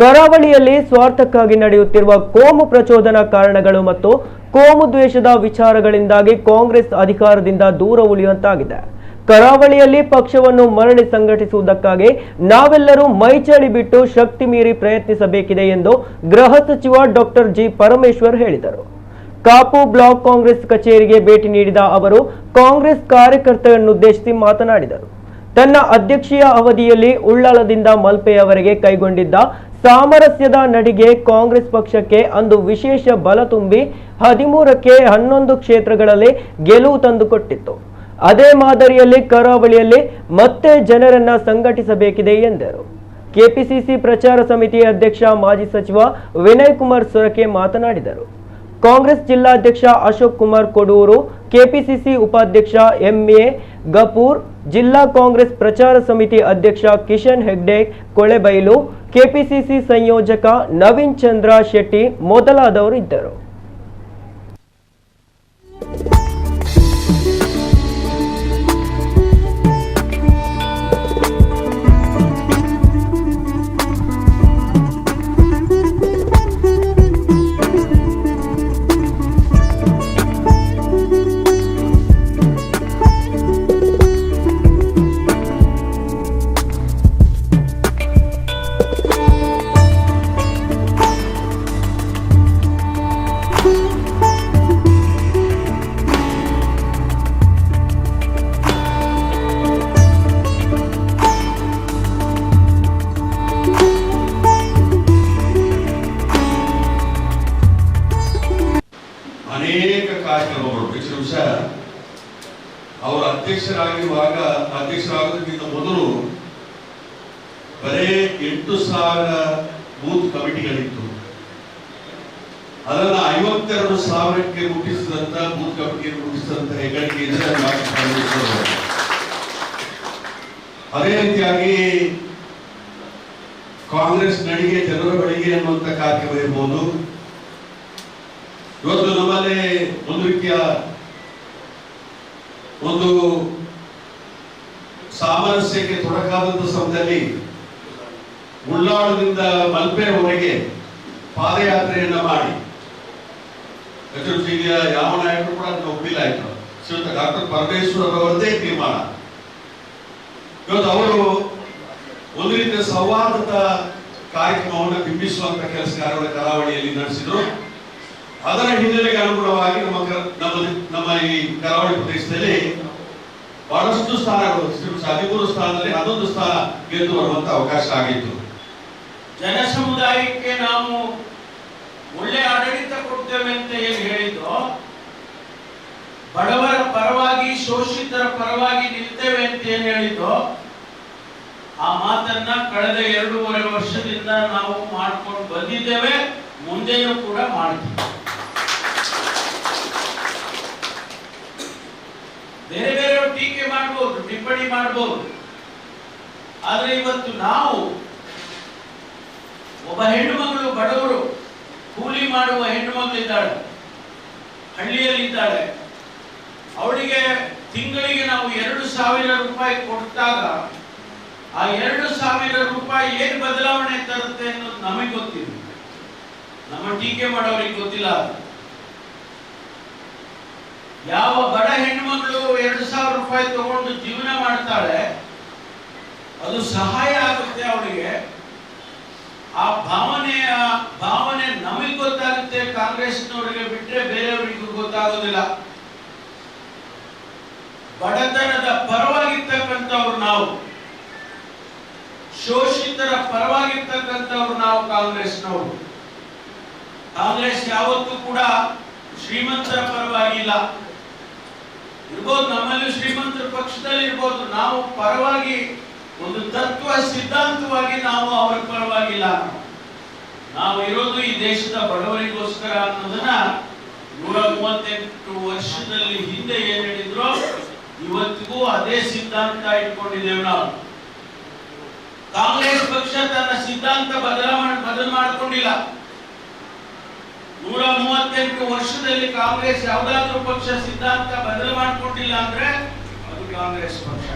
ಕರಾವಳಿಯಲ್ಲಿ ಸ್ವಾರ್ಥಕ್ಕಾಗಿ ನಡೆಯುತ್ತಿರುವ ಕೋಮು ಪ್ರಚೋದನಾ ಕಾರಣಗಳು ಮತ್ತು ಕೋಮು ದ್ವೇಷದ ವಿಚಾರಗಳಿಂದಾಗಿ ಕಾಂಗ್ರೆಸ್ ಅಧಿಕಾರದಿಂದ ದೂರ ಉಳಿಯುವಂತಾಗಿದೆ. ಕರಾವಳಿಯಲ್ಲಿ ಪಕ್ಷವನ್ನು ಮರಳಿ ಸಂಘಟಿಸುವುದಕ್ಕಾಗಿ ನಾವೆಲ್ಲರೂ ಮೈಚಳಿ ಬಿಟ್ಟು ಶಕ್ತಿ ಮೀರಿ ಪ್ರಯತ್ನಿಸಬೇಕಿದೆ ಎಂದು ಗೃಹ ಸಚಿವ ಡಾಕ್ಟರ್ ಜಿ ಪರಮೇಶ್ವರ್ ಹೇಳಿದರು. ಕಾಪು ಬ್ಲಾಕ್ ಕಾಂಗ್ರೆಸ್ ಕಚೇರಿಗೆ ಭೇಟಿ ನೀಡಿದ ಅವರು, ಕಾಂಗ್ರೆಸ್ ಕಾರ್ಯಕರ್ತರನ್ನುದ್ದೇಶಿಸಿ ಮಾತನಾಡಿದರು. ತನ್ನ ಅಧ್ಯಕ್ಷೀಯ ಅವಧಿಯಲ್ಲಿ ಉಳ್ಳಾಲದಿಂದ ಮಲ್ಪೆಯವರೆಗೆ ಕೈಗೊಂಡಿದ್ದ ಸಾಮರಸ್ಯದ ನಡಿಗೆ ಕಾಂಗ್ರೆಸ್ ಪಕ್ಷಕ್ಕೆ ಅಂದು ವಿಶೇಷ ಬಲ ತುಂಬಿ ಹದಿಮೂರಕ್ಕೆ ಹನ್ನೊಂದು ಕ್ಷೇತ್ರಗಳಲ್ಲಿ ಗೆಲುವು ತಂದುಕೊಟ್ಟಿತ್ತು. ಅದೇ ಮಾದರಿಯಲ್ಲಿ ಕರಾವಳಿಯಲ್ಲಿ ಮತ್ತೆ ಜನರನ್ನ ಸಂಘಟಿಸಬೇಕಿದೆ ಎಂದರು. ಕೆಪಿಸಿಸಿ ಪ್ರಚಾರ ಸಮಿತಿ ಅಧ್ಯಕ್ಷ ಮಾಜಿ ಸಚಿವ ವಿನಯ್ ಕುಮಾರ್ ಸೊರಕೆ ಮಾತನಾಡಿದರು. ಕಾಂಗ್ರೆಸ್ ಜಿಲ್ಲಾಧ್ಯಕ್ಷ ಅಶೋಕ್ ಕುಮಾರ್ ಕೊಡೂರು, ಕೆಪಿಸಿಸಿ ಉಪಾಧ್ಯಕ್ಷ ಎಂಎ ಗಪೂರ್, ಜಿಲ್ಲಾ ಕಾಂಗ್ರೆಸ್ ಪ್ರಚಾರ ಸಮಿತಿ ಅಧ್ಯಕ್ಷ ಕಿಶನ್ ಹೆಗ್ಡೆ, ಕೊಳೆಬೈಲು ಕೆಪಿಸಿಸಿ ಸಂಯೋಜಕ ನವೀನ್ ಚಂದ್ರ ಶೆಟ್ಟಿ ಮೊದಲಾದವರು ಇದ್ದರು ಅನೇಕ ಕಾರ್ಯಕ್ರಮಗಳು ಹೆಚ್ಚಿನ ವಿಷ ಅವರು ಅಧ್ಯಕ್ಷರಾಗಿರುವಾಗ ಅಧ್ಯಕ್ಷರಾಗೋದಕ್ಕಿಂತ ಮೊದಲು ಬರೇ ಎಂಟು ಸಾವಿರ ಬೂತ್ ಕಮಿಟಿಗಳಿತ್ತು ಅದನ್ನ ಐವತ್ತೆರಡು ಸಾವಿರಕ್ಕೆ ಮುಟ್ಟಿಸಿದಂತ ಬೂತ್ ಕಮಿಟಿಯನ್ನು ಮುಟ್ಟಿಸಿದಂತ ಹೆಗ್ಗಳಿಕೆ ಇದೆ ಡಾಕ್ಟರ್ ಪರಮೇಶ್ವರ್ ಅವರು. ಅದೇ ರೀತಿಯಾಗಿ ಕಾಂಗ್ರೆಸ್ ನಡಿಗೆ ಜನರ ಬಳಿಗೆ ಅನ್ನುವಂತ ಕಾರ್ಯಕ್ರಮ ಇರ್ಬೋದು ಇವತ್ತು ನಮ್ಮಲ್ಲಿ ಒಂದು ರೀತಿಯ ಒಂದು ಸಾಮರಸ್ಯಕ್ಕೆ ತೊಡಕಾದಂತ ಸಮಯದಲ್ಲಿ ಉಳ್ಳಾಳದಿಂದ ಮಲ್ಪೆವರೆಗೆ ಪಾದಯಾತ್ರೆಯನ್ನ ಮಾಡಿ. ಈಗ ಯಾವ ನಾಯಕರು ಕೂಡ ಅದನ್ನ ಒಪ್ಪಿಲ್ಲ ಆಯ್ತು. ಶ್ರೀಮಂತ ಡಾಕ್ಟರ್ ಪರಮೇಶ್ವರ್ ಅವರದೇ ತೀರ್ಮಾನ. ಇವತ್ತು ಅವರು ಒಂದು ರೀತಿಯ ಸಂವಾದದ ಕಾರ್ಯಕ್ರಮವನ್ನು ಬಿಂಬಿಸುವಂತ ಕೆಲಸ ಕಾರ್ಯಗಳ ಕರಾವಳಿಯಲ್ಲಿ ನಡೆಸಿದ್ರು. ಅದರ ಹಿನ್ನೆಲೆಗೆ ಅನುಗುಣವಾಗಿ ನಮ್ಮ ನಮ್ಮ ನಮ್ಮ ಈ ಕರಾವಳಿ ಪ್ರದೇಶದಲ್ಲಿ ಬಹಳಷ್ಟು ಸ್ಥಾನಗಳು ಹದಿಮೂರು ಸ್ಥಾನದಲ್ಲಿ ಅದೊಂದು ಸ್ಥಾನ ಗೆದ್ದು ಬರುವಂತ ಅವಕಾಶ ಆಗಿತ್ತು. ಜನ ಸಮುದಾಯಕ್ಕೆ ನಾವು ಒಳ್ಳೆ ಆಡಳಿತ ಕೊಡ್ತೇವೆ ಅಂತ ಏನು ಹೇಳಿದ್ರು ಬಡವರ ಪರವಾಗಿ, ಶೋಷಿತರ ಪರವಾಗಿ ನಿಲ್ತೇವೆ ಅಂತ ಏನ್ ಹೇಳಿದ್ರು ಆ ಮಾತನ್ನ ಕಳೆದ ಎರಡೂವರೆ ವರ್ಷದಿಂದ ನಾವು ಮಾಡ್ಕೊಂಡು ಬಂದಿದ್ದೇವೆ ಮುಂದೆಯೂ ಕೂಡ ಮಾಡ್ತೀವಿ. ಬೇರೆ ಬೇರೆಯವರು ಟೀಕೆ ಮಾಡಬಹುದು ಟಿಪ್ಪಣಿ ಮಾಡಬಹುದು ಆದ್ರೆ ಇವತ್ತು ನಾವು ಒಬ್ಬ ಹೆಣ್ಣು ಮಗಳು ಬಡವರು, ಕೂಲಿ ಮಾಡುವ ಹೆಣ್ಣು ಹಳ್ಳಿಯಲ್ಲಿ ಇದ್ದಾಳೆ. ಅವಳಿಗೆ ತಿಂಗಳಿಗೆ ನಾವು ಎರಡು ಸಾವಿರ ರೂಪಾಯಿ ಕೊಟ್ಟಾಗ ಆ ಎರಡು ಸಾವಿರ ರೂಪಾಯಿ ಏನು ಬದಲಾವಣೆ ತರುತ್ತೆ ಅನ್ನೋದು ನಮಗೆ ಗೊತ್ತಿಲ್ಲ. ನಮ್ಮ ಟೀಕೆ ಮಾಡೋರಿಗೆ ಗೊತ್ತಿಲ್ಲ. ಯಾವ ಹೆಣ್ಮಗಳು ಎರಡು ಸಾವಿರ ರೂಪಾಯಿ ತಗೊಂಡು ಜೀವನ ಮಾಡ್ತಾಳೆ, ಅದು ಸಹಾಯ ಆಗುತ್ತೆ ಅವಳಿಗೆ. ಆ ಭಾವನೆಯ ಭಾವನೆ ನಮಗೆ ಗೊತ್ತಾಗುತ್ತೆ, ಕಾಂಗ್ರೆಸ್ನವರಿಗೆ ಬಿಟ್ರೆ ಬೇರೆಯವರಿಗೂ ಗೊತ್ತಾಗೋದಿಲ್ಲ. ಬಡತನದ ಪರವಾಗಿರ್ತಕ್ಕಂಥವ್ರು ನಾವು. ಶೋಷಿತರ ಪರವಾಗಿರ್ತಕ್ಕಂಥವ್ರು ನಾವು ಕಾಂಗ್ರೆಸ್ನವರು. ಕಾಂಗ್ರೆಸ್ ಯಾವತ್ತೂ ಕೂಡ ಶ್ರೀಮಂತರ ಪರವಾಗಿಲ್ಲ. ಇರ್ಬೋದು, ನಮ್ಮಲ್ಲಿ ಶ್ರೀಮಂತರ ಪಕ್ಷದಲ್ಲಿ ಇರ್ಬೋದು, ನಾವು ಪರವಾಗಿ ಒಂದು ತತ್ವ, ಸಿದ್ಧಾಂತವಾಗಿ ನಾವು ಅವರ ಪರವಾಗಿಲ್ಲ. ನಾವು ಇರೋದು ಈ ದೇಶದ ಬಡವರಿಗೋಸ್ಕರ ಅನ್ನೋದನ್ನ ನೂರ ಮೂವತ್ತೆಂಟು ವರ್ಷದಲ್ಲಿ ಹಿಂದೆ ಏನ್ ಹೇಳಿದ್ರು? ಇವತ್ತಿಗೂ ಅದೇ ಸಿದ್ಧಾಂತ ಇಟ್ಕೊಂಡಿದ್ದೇವೆ ನಾವು. ಕಾಂಗ್ರೆಸ್ ಪಕ್ಷ ತನ್ನ ಸಿದ್ಧಾಂತ ಬದಲಾವಣೆ, ಬದಲು ಮಾಡಿಕೊಂಡಿಲ್ಲ. ನೂರ ಮೂವತ್ತೆಂಟು ವರ್ಷದಲ್ಲಿ ಕಾಂಗ್ರೆಸ್ ಯಾವ್ದಾದ್ರೂ ಪಕ್ಷ ಸಿದ್ಧಾಂತ ಬದಲು ಮಾಡಿಕೊಂಡಿಲ್ಲ ಅಂದ್ರೆ ಅದು ಕಾಂಗ್ರೆಸ್ ಪಕ್ಷ.